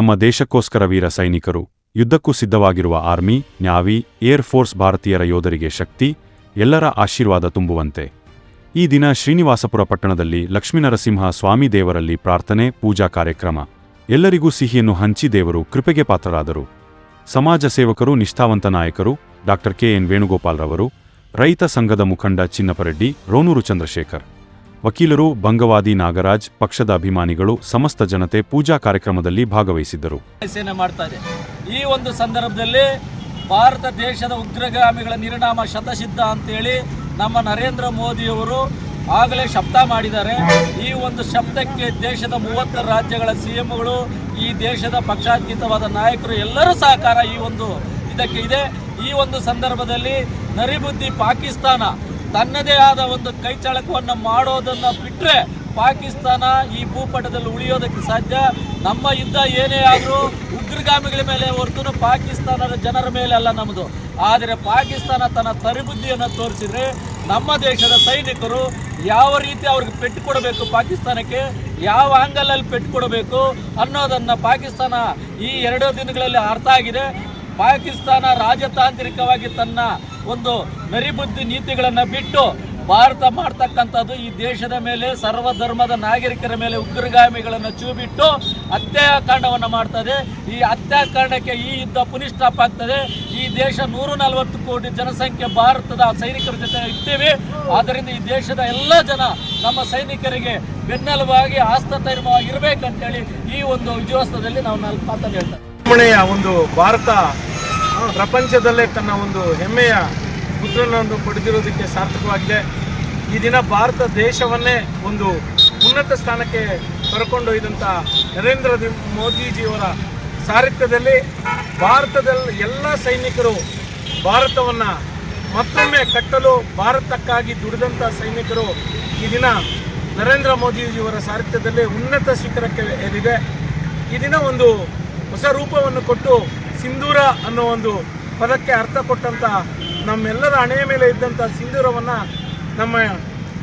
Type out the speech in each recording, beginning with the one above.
ನಮ್ಮ ದೇಶಕ್ಕೋಸ್ಕರ ವೀರ ಸೈನಿಕರು, ಯುದ್ಧಕ್ಕೂ ಸಿದ್ಧವಾಗಿರುವ ಆರ್ಮಿ, ನ್ಯಾವಿ, ಏರ್ ಫೋರ್ಸ್ ಭಾರತೀಯರ ಯೋಧರಿಗೆ ಶಕ್ತಿ, ಎಲ್ಲರ ಆಶೀರ್ವಾದ ತುಂಬುವಂತೆ. ಈ ದಿನ ಶ್ರೀನಿವಾಸಪುರ ಪಟ್ಟಣದಲ್ಲಿ ಲಕ್ಷ್ಮೀನರಸಿಂಹ ಸ್ವಾಮಿ ದೇವರಲ್ಲಿ ಪ್ರಾರ್ಥನೆ, ಪೂಜಾ ಕಾರ್ಯಕ್ರಮ. ಎಲ್ಲರಿಗೂ ಸಿಹಿಯನ್ನು ಹಂಚಿ ದೇವರು ಕೃಪೆಗೆ ಪಾತ್ರರಾದರು. ಸಮಾಜ ಸೇವಕರು, ನಿಷ್ಠಾವಂತ ನಾಯಕರು, ಡಾಕ್ಟರ್ ಕೆಎನ್ ವೇಣುಗೋಪಾಲ್ರವರು ರೈತ ಸಂಘದ ಮುಖಂಡ ಚಿನ್ನಪರೆಡ್ಡಿ, ರೋನೂರು ಚಂದ್ರಶೇಖರ್. ವಕೀಲರು ಬಂಗವಾದಿ ನಾಗರಾಜ್, ಪಕ್ಷದ ಅಭಿಮಾನಿಗಳು, ಸಮಸ್ತ ಜನತೆ ಪೂಜಾ ಕಾರ್ಯಕ್ರಮದಲ್ಲಿ ಭಾಗವಹಿಸಿದ್ದರು. ಮಾಡ್ತಾ ಇದೆ. ಈ ಒಂದು ಸಂದರ್ಭದಲ್ಲಿ ಭಾರತ ದೇಶದ ಉಗ್ರಗಾಮಿಗಳ ನಿರ್ಣಾಮ ಶತಸಿದ್ಧ ಅಂತೇಳಿ ನಮ್ಮ ನರೇಂದ್ರ ಮೋದಿಯವರು ಆಗಲೇ ಶಬ್ದ ಮಾಡಿದ್ದಾರೆ. ಈ ಒಂದು ಶಬ್ದಕ್ಕೆ ದೇಶದ ಮೂವತ್ತು ರಾಜ್ಯಗಳ ಸಿ ಎಂಗಳು ಈ ದೇಶದ ಪಕ್ಷಾತೀತವಾದ ನಾಯಕರು ಎಲ್ಲರೂ ಸಹಕಾರ ಈ ಒಂದು ಇದಕ್ಕೆ ಇದೆ. ಈ ಒಂದು ಸಂದರ್ಭದಲ್ಲಿ ನರಿಬುದ್ಧಿ ಪಾಕಿಸ್ತಾನ ತನ್ನದೇ ಆದ ಒಂದು ಕೈಚಳಕವನ್ನು ಮಾಡೋದನ್ನು ಬಿಟ್ಟರೆ ಪಾಕಿಸ್ತಾನ ಈ ಭೂಪಟದಲ್ಲಿ ಉಳಿಯೋದಕ್ಕೆ ಸಾಧ್ಯ. ನಮ್ಮ ಯುದ್ಧ ಏನೇ ಆದರೂ ಉಗ್ರಗಾಮಿಗಳ ಮೇಲೆ ಹೊರತು ಪಾಕಿಸ್ತಾನದ ಜನರ ಮೇಲೆ ಅಲ್ಲ ನಮ್ಮದು ಆದರೆ ಪಾಕಿಸ್ತಾನ ತನ್ನ ತರಿಬುದ್ಧಿಯನ್ನು ತೋರಿಸಿದ್ರೆ ನಮ್ಮ ದೇಶದ ಸೈನಿಕರು ಯಾವ ರೀತಿ ಅವ್ರಿಗೆ ಪೆಟ್ಟು ಕೊಡಬೇಕು ಪಾಕಿಸ್ತಾನಕ್ಕೆ, ಯಾವ ಆಂಗಲಲ್ಲಿ ಪೆಟ್ಟು ಕೊಡಬೇಕು ಅನ್ನೋದನ್ನು ಪಾಕಿಸ್ತಾನ ಈ ಎರಡು ದಿನಗಳಲ್ಲಿ ಅರ್ಥ ಆಗಿದೆ. ಪಾಕಿಸ್ತಾನ ರಾಜತಾಂತ್ರಿಕವಾಗಿ ತನ್ನ ಒಂದು ನರಿಬುದ್ಧಿ ನೀತಿಗಳನ್ನು ಬಿಟ್ಟು ಭಾರತ ಮಾಡ್ತಕ್ಕಂಥದ್ದು ಈ ದೇಶದ ಮೇಲೆ, ಸರ್ವಧರ್ಮದ ನಾಗರಿಕರ ಮೇಲೆ ಉಗ್ರಗಾಮಿಗಳನ್ನು ಚೂಬಿಟ್ಟು ಹತ್ಯಾಕಾಂಡವನ್ನು ಮಾಡ್ತದೆ. ಈ ಹತ್ಯಾಕಾಂಡಕ್ಕೆ ಈ ಯುದ್ಧ ಪುನಿಷ್ಠಾಪ ಆಗ್ತದೆ. ಈ ದೇಶ ನೂರ ನಲವತ್ತು ಕೋಟಿ ಜನಸಂಖ್ಯೆ ಭಾರತದ ಸೈನಿಕರ ಜೊತೆ ಇದ್ದೇವೆ. ಆದ್ದರಿಂದ ಈ ದೇಶದ ಎಲ್ಲ ಜನ ನಮ್ಮ ಸೈನಿಕರಿಗೆ ಬೆನ್ನೆಲುಬಾಗಿ ಆಸ್ತೈರ್ಯವಾಗಿ ಇರಬೇಕಂತೇಳಿ ಈ ಒಂದು ವಿಜಯೋತ್ಸವದಲ್ಲಿ ನಾವು ನಾಲ್ಕು ಮಾತನ್ನು ಹೇಳ್ತೇವೆ ಒಂದು ಭಾರತ ಪ್ರಪಂಚದಲ್ಲೇ ತನ್ನ ಒಂದು ಹೆಮ್ಮೆಯ ಪುತ್ರನನ್ನು ಪಡೆದಿರೋದಕ್ಕೆ ಸಾರ್ಥಕವಾಗಿದೆ. ಈ ದಿನ ಭಾರತ ದೇಶವನ್ನೇ ಒಂದು ಉನ್ನತ ಸ್ಥಾನಕ್ಕೆ ಕರ್ಕೊಂಡೊಯ್ದಂಥ ನರೇಂದ್ರ ಮೋದಿಜಿಯವರ ಸಾರಥ್ಯದಲ್ಲಿ ಭಾರತದಲ್ಲಿ ಎಲ್ಲ ಸೈನಿಕರು ಭಾರತವನ್ನು ಮತ್ತೊಮ್ಮೆ ಕಟ್ಟಲು ಭಾರತಕ್ಕಾಗಿ ದುಡಿದಂಥ ಸೈನಿಕರು ಈ ದಿನ ನರೇಂದ್ರ ಮೋದಿಜಿಯವರ ಸಾರಥ್ಯದಲ್ಲಿ ಉನ್ನತ ಶಿಖರಕ್ಕೆ ಏರಿದೆ. ಈ ದಿನ ಒಂದು ಹೊಸ ರೂಪವನ್ನು ಕೊಟ್ಟು ಸಿಂಧೂರ ಅನ್ನೋ ಒಂದು ಪದಕ್ಕೆ ಅರ್ಥ ಕೊಟ್ಟಂಥ ನಮ್ಮೆಲ್ಲರ ಹಣೆಯ ಮೇಲೆ ಇದ್ದಂಥ ಸಿಂಧೂರವನ್ನು ನಮ್ಮ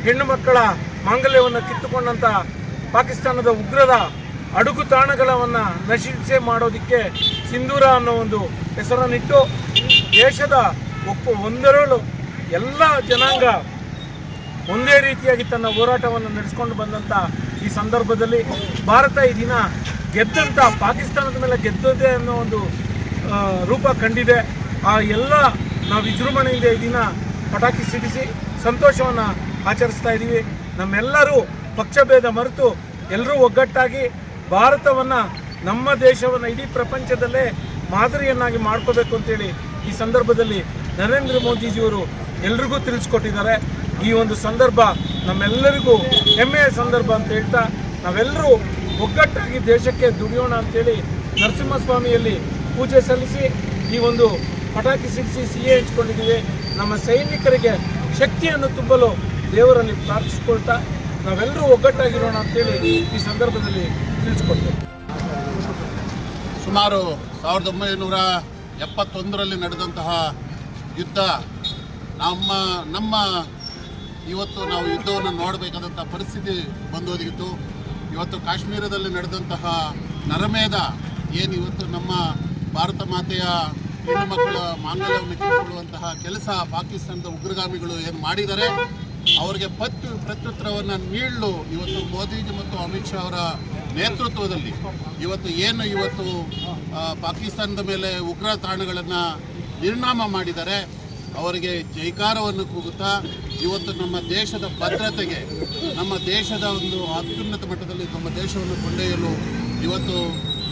ಹೆಣ್ಣು ಮಕ್ಕಳ ಮಾಂಗಲ್ಯವನ್ನು ಕಿತ್ತುಕೊಂಡಂಥ ಪಾಕಿಸ್ತಾನದ ಉಗ್ರರ ಅಡುಗು ತಾಣಗಳವನ್ನು ನಶಿಸೆ ಮಾಡೋದಕ್ಕೆ ಸಿಂಧೂರ ಅನ್ನೋ ಒಂದು ಹೆಸರನ್ನಿಟ್ಟು ದೇಶದ ಒಪ್ಪು ಒಂದರಳು ಎಲ್ಲ ಜನಾಂಗ ಒಂದೇ ರೀತಿಯಾಗಿ ತನ್ನ ಹೋರಾಟವನ್ನು ನಡೆಸ್ಕೊಂಡು ಬಂದಂಥ ಈ ಸಂದರ್ಭದಲ್ಲಿ ಭಾರತ ಈ ದಿನ ಗೆದ್ದಂಥ ಪಾಕಿಸ್ತಾನದ ಮೇಲೆ ಗೆದ್ದದೆ ಅನ್ನೋ ಒಂದು ರೂಪ ಕಂಡಿದೆ. ಆ ಎಲ್ಲ ನಾವು ವಿಜೃಂಭಣೆಯಿಂದ ಈ ದಿನ ಪಟಾಕಿ ಸಿಡಿಸಿ ಸಂತೋಷವನ್ನು ಆಚರಿಸ್ತಾ ಇದ್ದೀವಿ ನಮ್ಮೆಲ್ಲರೂ ಪಕ್ಷಭೇದ ಮರೆತು ಎಲ್ಲರೂ ಒಗ್ಗಟ್ಟಾಗಿ ಭಾರತವನ್ನು ನಮ್ಮ ದೇಶವನ್ನು ಇಡೀ ಪ್ರಪಂಚದಲ್ಲೇ ಮಾದರಿಯನ್ನಾಗಿ ಮಾಡ್ಕೋಬೇಕು ಅಂತೇಳಿ ಈ ಸಂದರ್ಭದಲ್ಲಿ ನರೇಂದ್ರ ಮೋದಿಜಿಯವರು ಎಲ್ರಿಗೂ ತಿಳಿಸ್ಕೊಟ್ಟಿದ್ದಾರೆ. ಈ ಒಂದು ಸಂದರ್ಭ ನಮ್ಮೆಲ್ಲರಿಗೂ ಹೆಮ್ಮೆಯ ಸಂದರ್ಭ ಅಂತ ಹೇಳ್ತಾ ನಾವೆಲ್ಲರೂ ಒಗ್ಗಟ್ಟಾಗಿ ದೇಶಕ್ಕೆ ದುಡಿಯೋಣ ಅಂತೇಳಿ ನರಸಿಂಹಸ್ವಾಮಿಯಲ್ಲಿ ಪೂಜೆ ಸಲ್ಲಿಸಿ ಈ ಒಂದು ಪಟಾಕಿ ಸಿಡಿಸಿ ಸಿಹಿ ಹಂಚ್ಕೊಂಡಿದ್ದೀವಿ. ನಮ್ಮ ಸೈನಿಕರಿಗೆ ಶಕ್ತಿಯನ್ನು ತುಂಬಲು ದೇವರಲ್ಲಿ ಪ್ರಾರ್ಥಿಸಿಕೊಳ್ತಾ ನಾವೆಲ್ಲರೂ ಒಗ್ಗಟ್ಟಾಗಿರೋಣ ಅಂತೇಳಿ ಈ ಸಂದರ್ಭದಲ್ಲಿ ತಿಳಿಸ್ಕೊಡ್ತೇವೆ. ಸುಮಾರು ಸಾವಿರದ ಒಂಬೈನೂರ ಎಪ್ಪತ್ತೊಂದರಲ್ಲಿ ನಡೆದಂತಹ ಯುದ್ಧ, ನಮ್ಮ ನಮ್ಮ ಇವತ್ತು ನಾವು ಯುದ್ಧವನ್ನು ನೋಡಬೇಕಾದಂಥ ಪರಿಸ್ಥಿತಿ ಬಂದೋದಿತ್ತು ಇವತ್ತು ಕಾಶ್ಮೀರದಲ್ಲಿ ನಡೆದಂತಹ ನರಮೇಧ, ಏನು ಇವತ್ತು ನಮ್ಮ ಭಾರತ ಮಾತೆಯ ಹೆಣ್ಣು ಮಕ್ಕಳ ಮಾಂಗಲ್ಯವನ್ನು ಕಿತ್ತುಕೊಳ್ಳುವಂತಹ ಕೆಲಸ ಪಾಕಿಸ್ತಾನದ ಉಗ್ರಗಾಮಿಗಳು ಏನು ಮಾಡಿದ್ದಾರೆ? ಅವರಿಗೆ ಪತ್ತು ಪ್ರತ್ಯುತ್ತರವನ್ನು ನೀಡಲು ಇವತ್ತು ಮೋದಿಜಿ ಮತ್ತು ಅಮಿತ್ ಶಾ ಅವರ ನೇತೃತ್ವದಲ್ಲಿ. ಇವತ್ತು ಏನು ಇವತ್ತು ಪಾಕಿಸ್ತಾನದ ಮೇಲೆ ಉಗ್ರ ತಾಣಗಳನ್ನು ನಿರ್ನಾಮ ಮಾಡಿದ್ದಾರೆ, ಅವರಿಗೆ ಜೈಕಾರವನ್ನು ಕೂಗುತ್ತಾ, ಇವತ್ತು ನಮ್ಮ ದೇಶದ ಭದ್ರತೆಗೆ, ನಮ್ಮ ದೇಶದ ಒಂದು ಅತ್ಯುನ್ನತ ಮಟ್ಟದಲ್ಲಿ ನಮ್ಮ ದೇಶವನ್ನು ಕೊಂಡೊಯ್ಯಲು ಇವತ್ತು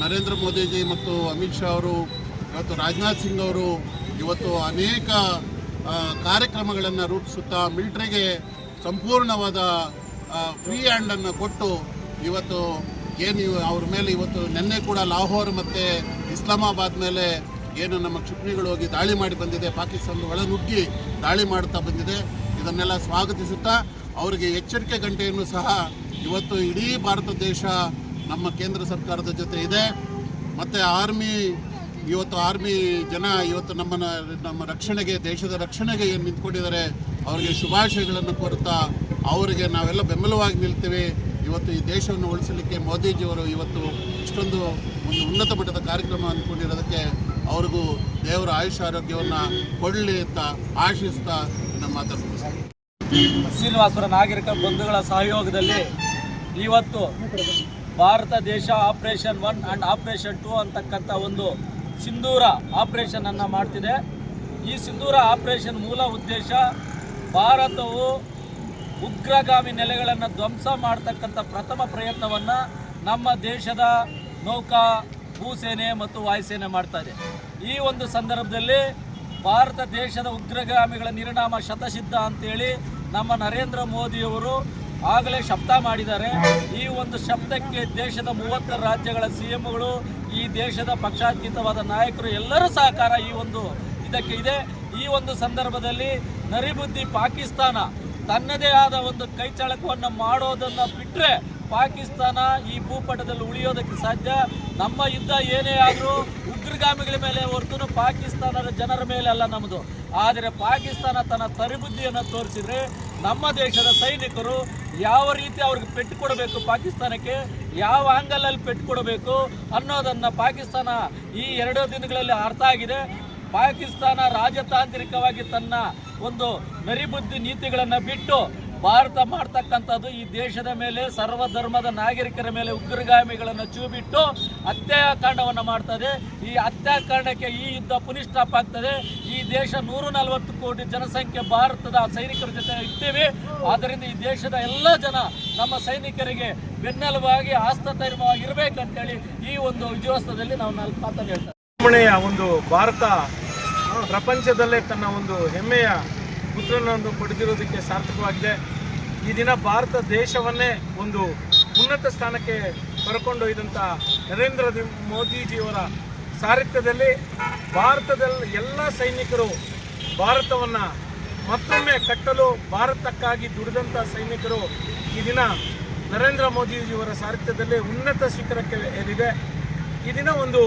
ನರೇಂದ್ರ ಮೋದಿಜಿ ಮತ್ತು ಅಮಿತ್ ಶಾ ಅವರು, ಇವತ್ತು ರಾಜನಾಥ್ ಸಿಂಗ್ ಅವರು ಇವತ್ತು ಅನೇಕ ಕಾರ್ಯಕ್ರಮಗಳನ್ನು ರೂಪಿಸುತ್ತಾ ಮಿಲಿಟ್ರಿಗೆ ಸಂಪೂರ್ಣವಾದ ಫ್ರೀ ಹ್ಯಾಂಡನ್ನು ಕೊಟ್ಟು ಇವತ್ತು ಏನು ಅವ್ರ ಮೇಲೆ ಇವತ್ತು ನಿನ್ನೆ ಕೂಡ ಲಾಹೋರ್ ಮತ್ತು ಇಸ್ಲಾಮಾಬಾದ್ ಮೇಲೆ ಏನು ನಮ್ಮ ಕ್ಷಿಪಣಿಗಳು ಹೋಗಿ ದಾಳಿ ಮಾಡಿ ಬಂದಿದೆ, ಪಾಕಿಸ್ತಾನದ ಒಳನುಗ್ಗಿ ದಾಳಿ ಮಾಡ್ತಾ ಬಂದಿದೆ. ಇದನ್ನೆಲ್ಲ ಸ್ವಾಗತಿಸುತ್ತಾ, ಅವರಿಗೆ ಎಚ್ಚರಿಕೆ ಗಂಟೆಯನ್ನು ಸಹ ಇವತ್ತು ಇಡೀ ಭಾರತ ದೇಶ ನಮ್ಮ ಕೇಂದ್ರ ಸರ್ಕಾರದ ಜೊತೆ ಇದೆ. ಮತ್ತು ಆರ್ಮಿ, ಇವತ್ತು ಆರ್ಮಿ ಜನ ಇವತ್ತು ನಮ್ಮನ್ನು, ನಮ್ಮ ರಕ್ಷಣೆಗೆ, ದೇಶದ ರಕ್ಷಣೆಗೆ ಏನು ನಿಂತ್ಕೊಂಡಿದ್ದಾರೆ, ಅವರಿಗೆ ಶುಭಾಶಯಗಳನ್ನು ಕೋರುತ್ತಾ ಅವರಿಗೆ ನಾವೆಲ್ಲ ಬೆಂಬಲವಾಗಿ ನಿಲ್ತೀವಿ. ಇವತ್ತು ಈ ದೇಶವನ್ನು ಉಳಿಸಲಿಕ್ಕೆ ಮೋದಿಜಿಯವರು ಇವತ್ತು ಇಷ್ಟೊಂದು ಒಂದು ಉನ್ನತ ಮಟ್ಟದ ಕಾರ್ಯಕ್ರಮ ಅಂದ್ಕೊಂಡಿರೋದಕ್ಕೆ ಅವ್ರಿಗೂ ದೇವರ ಆಯುಷ ಆರೋಗ್ಯವನ್ನು ಕೊಡಲಿ ಅಂತ ಆಶಿಸ್ತಾ ನಮ್ಮ ಮಾತನ್ನು ಶ್ರೀನಿವಾಸರ ನಾಗರಿಕ ಬಂಧುಗಳ ಸಹಯೋಗದಲ್ಲಿ ಇವತ್ತು ಭಾರತ ದೇಶ operation one and operation two ಅಂತಕ್ಕಂಥ ಒಂದು ಸಿಂಧೂರ ಆಪರೇಷನ್ ಅನ್ನು ಮಾಡ್ತಿದೆ. ಈ ಸಿಂಧೂರ ಆಪರೇಷನ್ ಮೂಲ ಉದ್ದೇಶ ಭಾರತವು ಉಗ್ರಗಾಮಿ ನೆಲೆಗಳನ್ನು ಧ್ವಂಸ ಮಾಡ್ತಕ್ಕಂಥ ಪ್ರಥಮ ಪ್ರಯತ್ನವನ್ನು ನಮ್ಮ ದೇಶದ ನೌಕಾ, ಭೂಸೇನೆ ಮತ್ತು ವಾಯುಸೇನೆ ಮಾಡ್ತಾ ಇದೆ. ಈ ಒಂದು ಸಂದರ್ಭದಲ್ಲಿ ಭಾರತ ದೇಶದ ಉಗ್ರಗಾಮಿಗಳ ನಿರ್ಣಾಮ ಶತಸಿದ್ಧ ಅಂತೇಳಿ ನಮ್ಮ ನರೇಂದ್ರ ಮೋದಿಯವರು ಆಗಲೇ ಶಬ್ದ ಮಾಡಿದ್ದಾರೆ. ಈ ಒಂದು ಶಬ್ದಕ್ಕೆ ದೇಶದ ಮೂವತ್ತು ರಾಜ್ಯಗಳ ಸಿ ಎಂಗಳು ಈ ದೇಶದ ಪಕ್ಷಾತೀತವಾದ ನಾಯಕರು ಎಲ್ಲರೂ ಸಹಕಾರ ಈ ಒಂದು ಇದಕ್ಕೆ ಇದೆ. ಈ ಒಂದು ಸಂದರ್ಭದಲ್ಲಿ ನರಿಬುದ್ಧಿ ಪಾಕಿಸ್ತಾನ ತನ್ನದೇ ಆದ ಒಂದು ಕೈಚಳಕವನ್ನು ಮಾಡೋದನ್ನು ಬಿಟ್ಟರೆ ಪಾಕಿಸ್ತಾನ ಈ ಭೂಪಟದಲ್ಲಿ ಉಳಿಯೋದಕ್ಕೆ ಸಾಧ್ಯ. ನಮ್ಮ ಯುದ್ಧ ಏನೇ ಆದರೂ ಉಗ್ರಗಾಮಿಗಳ ಮೇಲೆ ಹೊರತು ಪಾಕಿಸ್ತಾನದ ಜನರ ಮೇಲೆ ಅಲ್ಲ ನಮ್ಮದು ಆದರೆ ಪಾಕಿಸ್ತಾನ ತನ್ನ ತರಿಬುದ್ಧಿಯನ್ನು ತೋರಿಸಿದ್ರೆ ನಮ್ಮ ದೇಶದ ಸೈನಿಕರು ಯಾವ ರೀತಿ ಅವ್ರಿಗೆ ಪೆಟ್ಟು ಕೊಡಬೇಕು ಪಾಕಿಸ್ತಾನಕ್ಕೆ, ಯಾವ ಆಂಗಲಲ್ಲಿ ಪೆಟ್ಟು ಕೊಡಬೇಕು ಅನ್ನೋದನ್ನು ಪಾಕಿಸ್ತಾನ ಈ ಎರಡು ದಿನಗಳಲ್ಲಿ ಅರ್ಥ ಆಗಿದೆ. ಪಾಕಿಸ್ತಾನ ರಾಜತಾಂತ್ರಿಕವಾಗಿ ತನ್ನ ಒಂದು ನರಿಬುದ್ಧಿ ನೀತಿಗಳನ್ನು ಬಿಟ್ಟು ಭಾರತ ಮಾಡ್ತಕ್ಕಂಥದ್ದು ಈ ದೇಶದ ಮೇಲೆ, ಸರ್ವಧರ್ಮದ ನಾಗರಿಕರ ಮೇಲೆ ಉಗ್ರಗಾಮಿಗಳನ್ನು ಚೂಬಿಟ್ಟು ಹತ್ಯಾಕಾಂಡವನ್ನು ಮಾಡ್ತದೆ. ಈ ಹತ್ಯಾಕಾಂಡಕ್ಕೆ ಈ ಯುದ್ಧ ಪುನಿಷ್ಠಾಪ ಆಗ್ತದೆ. ಈ ದೇಶ ನೂರ ನಲವತ್ತು ಕೋಟಿ ಜನಸಂಖ್ಯೆ ಭಾರತದ ಸೈನಿಕರ ಜೊತೆ ಇದ್ದೇವೆ. ಆದ್ದರಿಂದ ಈ ದೇಶದ ಎಲ್ಲ ಜನ ನಮ್ಮ ಸೈನಿಕರಿಗೆ ಬೆನ್ನೆಲುಬಾಗಿ ಆಸ್ತೈರ್ಯವಾಗಿ ಇರಬೇಕಂತೇಳಿ ಈ ಒಂದು ವಿಜಯೋತ್ಸವದಲ್ಲಿ ನಾವು ನಾಲ್ಕು ಮಾತನ್ನು ವಿಜೃಂಭಣೆಯ ಒಂದು ಭಾರತ ಪ್ರಪಂಚದಲ್ಲೇ ತನ್ನ ಒಂದು ಹೆಮ್ಮೆಯ ಪುತ್ರನನ್ನು ಪಡೆದಿರೋದಕ್ಕೆ ಸಾರ್ಥಕವಾಗಿದೆ. ಈ ದಿನ ಭಾರತ ದೇಶವನ್ನೇ ಒಂದು ಉನ್ನತ ಸ್ಥಾನಕ್ಕೆ ಕರ್ಕೊಂಡೊಯ್ದಂಥ ನರೇಂದ್ರ ಮೋದಿಜಿಯವರ ಸಾರಥ್ಯದಲ್ಲಿ ಭಾರತದಲ್ಲಿ ಎಲ್ಲ ಸೈನಿಕರು ಭಾರತವನ್ನು ಮತ್ತೊಮ್ಮೆ ಕಟ್ಟಲು ಭಾರತಕ್ಕಾಗಿ ದುಡಿದಂಥ ಸೈನಿಕರು ಈ ದಿನ ನರೇಂದ್ರ ಮೋದಿಜಿಯವರ ಸಾರಥ್ಯದಲ್ಲಿ ಉನ್ನತ ಶಿಖರಕ್ಕೆ ಏರಿದೆ. ಈ ದಿನ ಒಂದು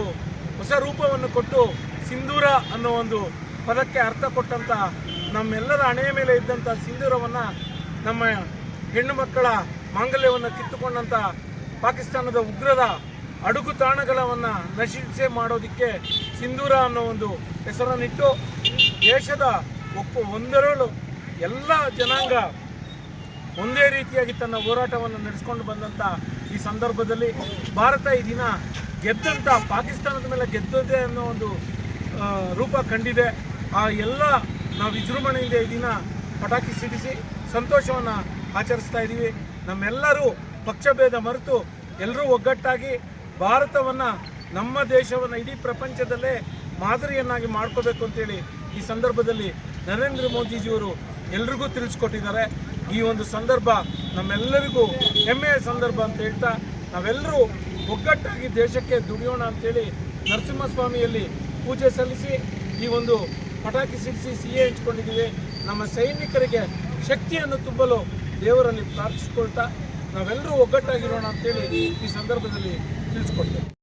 ಹೊಸ ರೂಪವನ್ನು ಕೊಟ್ಟು ಸಿಂಧೂರ ಅನ್ನೋ ಒಂದು ಪದಕ್ಕೆ ಅರ್ಥ ಕೊಟ್ಟಂಥ ನಮ್ಮೆಲ್ಲರ ಹಣೆಯ ಮೇಲೆ ಇದ್ದಂಥ ಸಿಂಧೂರವನ್ನು ನಮ್ಮ ಹೆಣ್ಣು ಮಕ್ಕಳ ಮಾಂಗಲ್ಯವನ್ನು ಕಿತ್ತುಕೊಂಡಂಥ ಪಾಕಿಸ್ತಾನದ ಉಗ್ರದ ಅಡುಗು ತಾಣಗಳನ್ನು ನಶಿಸೆ ಮಾಡೋದಕ್ಕೆ ಸಿಂಧೂರ ಅನ್ನೋ ಒಂದು ಹೆಸರನ್ನಿಟ್ಟು ದೇಶದ ಒಪ್ಪ ಒಂದರಳು ಎಲ್ಲ ಜನಾಂಗ ಒಂದೇ ರೀತಿಯಾಗಿ ತನ್ನ ಹೋರಾಟವನ್ನು ನಡೆಸ್ಕೊಂಡು ಬಂದಂಥ ಈ ಸಂದರ್ಭದಲ್ಲಿ ಭಾರತ ಈ ದಿನ ಗೆದ್ದಂಥ ಪಾಕಿಸ್ತಾನದ ಮೇಲೆ ಗೆದ್ದದೆ ಅನ್ನೋ ಒಂದು ರೂಪ ಕಂಡಿದೆ. ಆ ಎಲ್ಲ ನಾವು ವಿಜೃಂಭಣೆಯಿಂದ ಈ ದಿನ ಪಟಾಕಿ ಸಿಡಿಸಿ ಸಂತೋಷವನ್ನು ಆಚರಿಸ್ತಾ ಇದ್ದೀವಿ ನಮ್ಮೆಲ್ಲರೂ ಪಕ್ಷಭೇದ ಮರೆತು ಎಲ್ಲರೂ ಒಗ್ಗಟ್ಟಾಗಿ ಭಾರತವನ್ನು ನಮ್ಮ ದೇಶವನ್ನು ಇಡೀ ಪ್ರಪಂಚದಲ್ಲೇ ಮಾದರಿಯನ್ನಾಗಿ ಮಾಡ್ಕೋಬೇಕು ಅಂತೇಳಿ ಈ ಸಂದರ್ಭದಲ್ಲಿ ನರೇಂದ್ರ ಮೋದಿಜಿಯವರು ಎಲ್ರಿಗೂ ತಿಳಿಸ್ಕೊಟ್ಟಿದ್ದಾರೆ. ಈ ಒಂದು ಸಂದರ್ಭ ನಮ್ಮೆಲ್ಲರಿಗೂ ಹೆಮ್ಮೆಯ ಸಂದರ್ಭ ಅಂತ ಹೇಳ್ತಾ ನಾವೆಲ್ಲರೂ ಒಗ್ಗಟ್ಟಾಗಿ ದೇಶಕ್ಕೆ ದುಡಿಯೋಣ ಅಂತೇಳಿ ನರಸಿಂಹಸ್ವಾಮಿಯಲ್ಲಿ ಪೂಜೆ ಸಲ್ಲಿಸಿ ಈ ಒಂದು ಪಟಾಕಿ ಸಿಡಿಸಿ ಸಿಹಿ ಹಂಚ್ಕೊಂಡಿದ್ದೀವಿ. ನಮ್ಮ ಸೈನಿಕರಿಗೆ ಶಕ್ತಿಯನ್ನು ತುಂಬಲು ದೇವರಲ್ಲಿ ಪ್ರಾರ್ಥಿಸಿಕೊಳ್ತಾ ನಾವೆಲ್ಲರೂ ಒಗ್ಗಟ್ಟಾಗಿರೋಣ ಅಂತೇಳಿ ಈ ಸಂದರ್ಭದಲ್ಲಿ ತಿಳಿಸ್ಕೊಡ್ತೇವೆ.